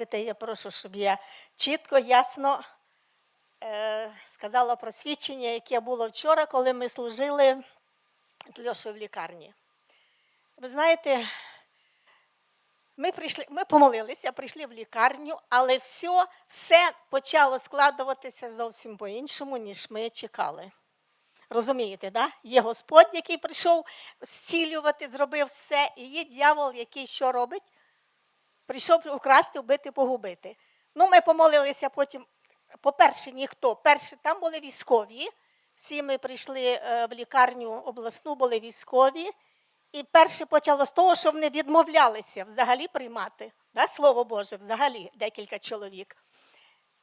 Святий, я прошу, щоб я чітко, ясно е, сказала про свідчення, яке було вчора, коли ми служили Льошою в лікарні. Ви знаєте, ми прийшли, ми помолилися, прийшли в лікарню, але все, все почало складуватися зовсім по-іншому, ніж ми чекали. Розумієте, да? Є Господь, який прийшов зцілювати, зробив все, і є дьявол, який що робить? Прийшов украсти, вбити, погубити. Ну, ми помолилися потім. По-перше, ніхто. Перше, там були військові. Всі ми прийшли е, в лікарню обласну, були військові. І перше почало з того, що вони відмовлялися взагалі приймати. Да, Слово Боже, взагалі декілька чоловік.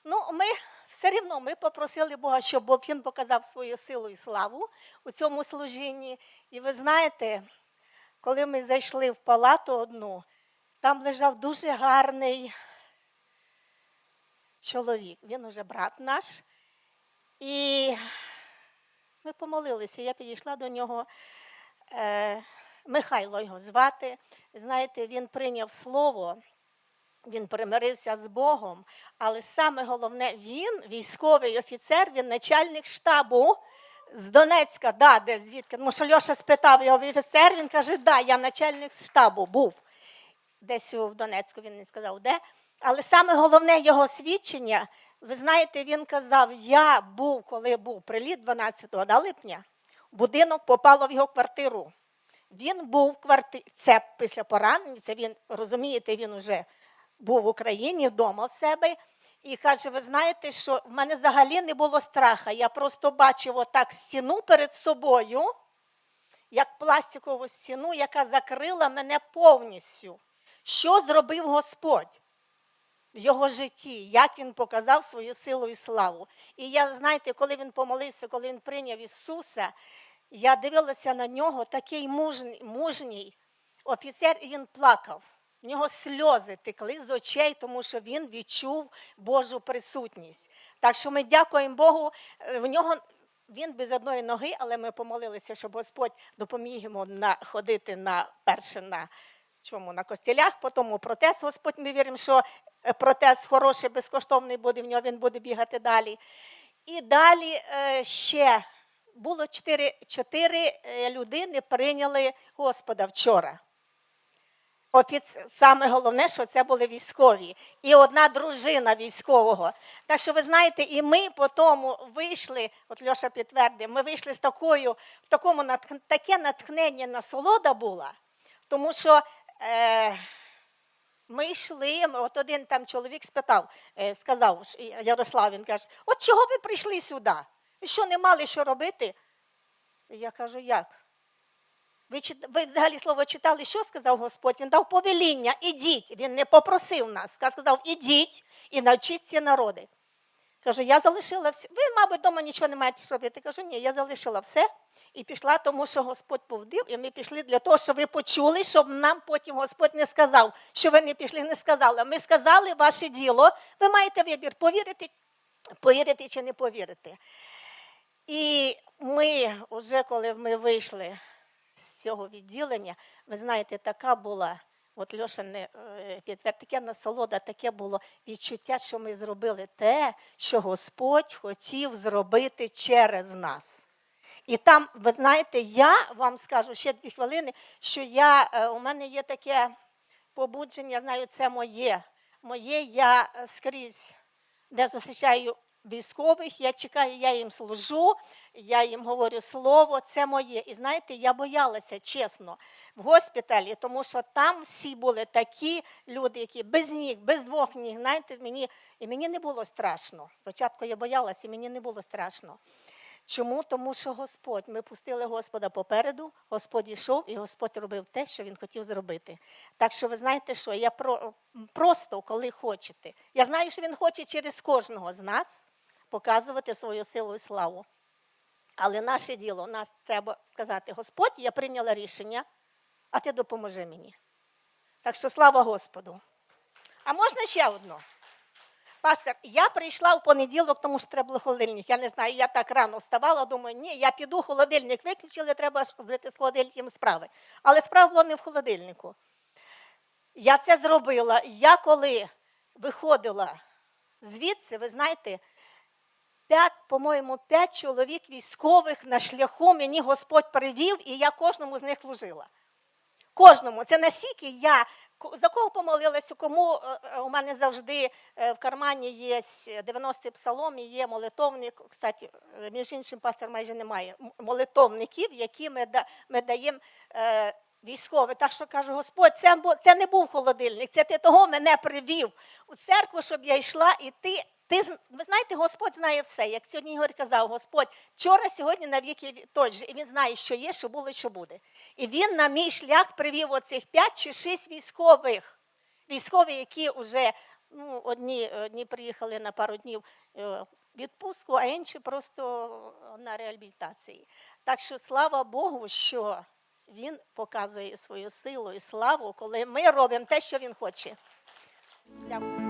Ну, ми все рівно ми попросили Бога, щоб він показав свою силу і славу у цьому служінні. І ви знаєте, коли ми зайшли в палату одну, там лежав дуже гарний чоловік. Він уже брат наш. І ми помолилися. Я підійшла до нього. Е, Михайло його звати. Знаєте, він прийняв слово, він примирився з Богом, але саме головне, він військовий офіцер, він начальник штабу з Донецька, да, де звідки. Тому що Льоша спитав його офіцер, він каже, да, я начальник штабу був. Десь у- Донецьку він не сказав, де. Але саме головне його свідчення, ви знаєте, він казав, я був, коли був приліт 12 да, липня, будинок попало в його квартиру. Він був в квартирі, це після поранення, це він, розумієте, він вже був в Україні вдома в себе. І каже: ви знаєте, що в мене взагалі не було страха. Я просто бачив отак стіну перед собою, як пластикову стіну, яка закрила мене повністю. Що зробив Господь в його житті, як він показав свою силу і славу. І я, знаєте, коли він помолився, коли він прийняв Ісуса, я дивилася на нього, такий мужній, мужній офіцер, і він плакав. В нього сльози текли з очей, тому що він відчув Божу присутність. Так що ми дякуємо Богу. В нього він без одної ноги, але ми помолилися, щоб Господь допоміг йому на, ходити на перше на чому на костілях, потім протез. Господь, ми віримо, що е, протез хороший, безкоштовний буде в нього, він буде бігати далі. І далі е, ще було чотири, чотири е, людини прийняли Господа вчора. Саме головне, що це були військові. І одна дружина військового. Так що ви знаєте, і ми по тому вийшли, от Льоша підтвердив, ми вийшли з такою, в такому таке натхнення насолода була, тому що е... ми йшли, от один там чоловік спитав, е, сказав Ярослав, він каже, от чого ви прийшли сюди? Ви що, не мали що робити? Я кажу, як? Ви, ви взагалі слово читали, що сказав Господь? Він дав повеління, ідіть. Він не попросив нас, сказав, ідіть і навчіть ці народи. Кажу, я залишила все. Ви, мабуть, вдома нічого не маєте робити. Кажу, ні, я залишила все і пішла, тому що Господь повдив, і ми пішли для того, щоб ви почули, щоб нам потім Господь не сказав, що ви не пішли, не сказали. Ми сказали ваше діло, ви маєте вибір, повірити, повірити чи не повірити. І ми, вже коли ми вийшли з цього відділення, ви знаєте, така була, от Льоша не е, підтвердив, таке насолода, таке було відчуття, що ми зробили те, що Господь хотів зробити через нас. І там, ви знаєте, я вам скажу ще дві хвилини, що я, е, у мене є таке побудження, я знаю, це моє. Моє я е, скрізь, де зустрічаю військових, я чекаю, я їм служу, я їм говорю слово, це моє. І знаєте, я боялася, чесно, в госпіталі, тому що там всі були такі люди, які без ніг, без двох ніг, знаєте, мені, і мені не було страшно. Спочатку я боялася, і мені не було страшно. Чому? Тому що Господь, ми пустили Господа попереду, Господь йшов, і Господь робив те, що Він хотів зробити. Так що ви знаєте, що я про, просто, коли хочете, я знаю, що Він хоче через кожного з нас показувати свою силу і славу. Але наше діло, нас треба сказати, Господь, я прийняла рішення, а ти допоможи мені. Так що слава Господу. А можна ще одно? Пастор, я прийшла в понеділок, тому що треба було холодильник. Я не знаю, я так рано вставала, думаю, ні, я піду, холодильник виключили, треба зробити з холодильником справи. Але справа була не в холодильнику. Я це зробила. Я коли виходила звідси, ви знаєте, п'ять, по-моєму, п'ять чоловік військових на шляху мені Господь привів, і я кожному з них служила. Кожному. Це настільки я за кого помолилася, кому е, е, у мене завжди е, в кармані є 90-й псалом і є молитовник. Кстати, між іншим, пастор майже немає молитовників, які ми, да, ми даємо е, військові. Так що кажу, Господь, це, це не був холодильник, це ти того мене привів у церкву, щоб я йшла, і ти. Ти ви знаєте, Господь знає все. Як сьогодні Ігор казав, Господь вчора, сьогодні на віки той же. І він знає, що є, що було, і що буде. І він на мій шлях привів оцих п'ять чи шість військових. Військові, які вже ну, одні, одні приїхали на пару днів е, відпустку, а інші просто на реабілітації. Так що слава Богу, що він показує свою силу і славу, коли ми робимо те, що він хоче. Дякую.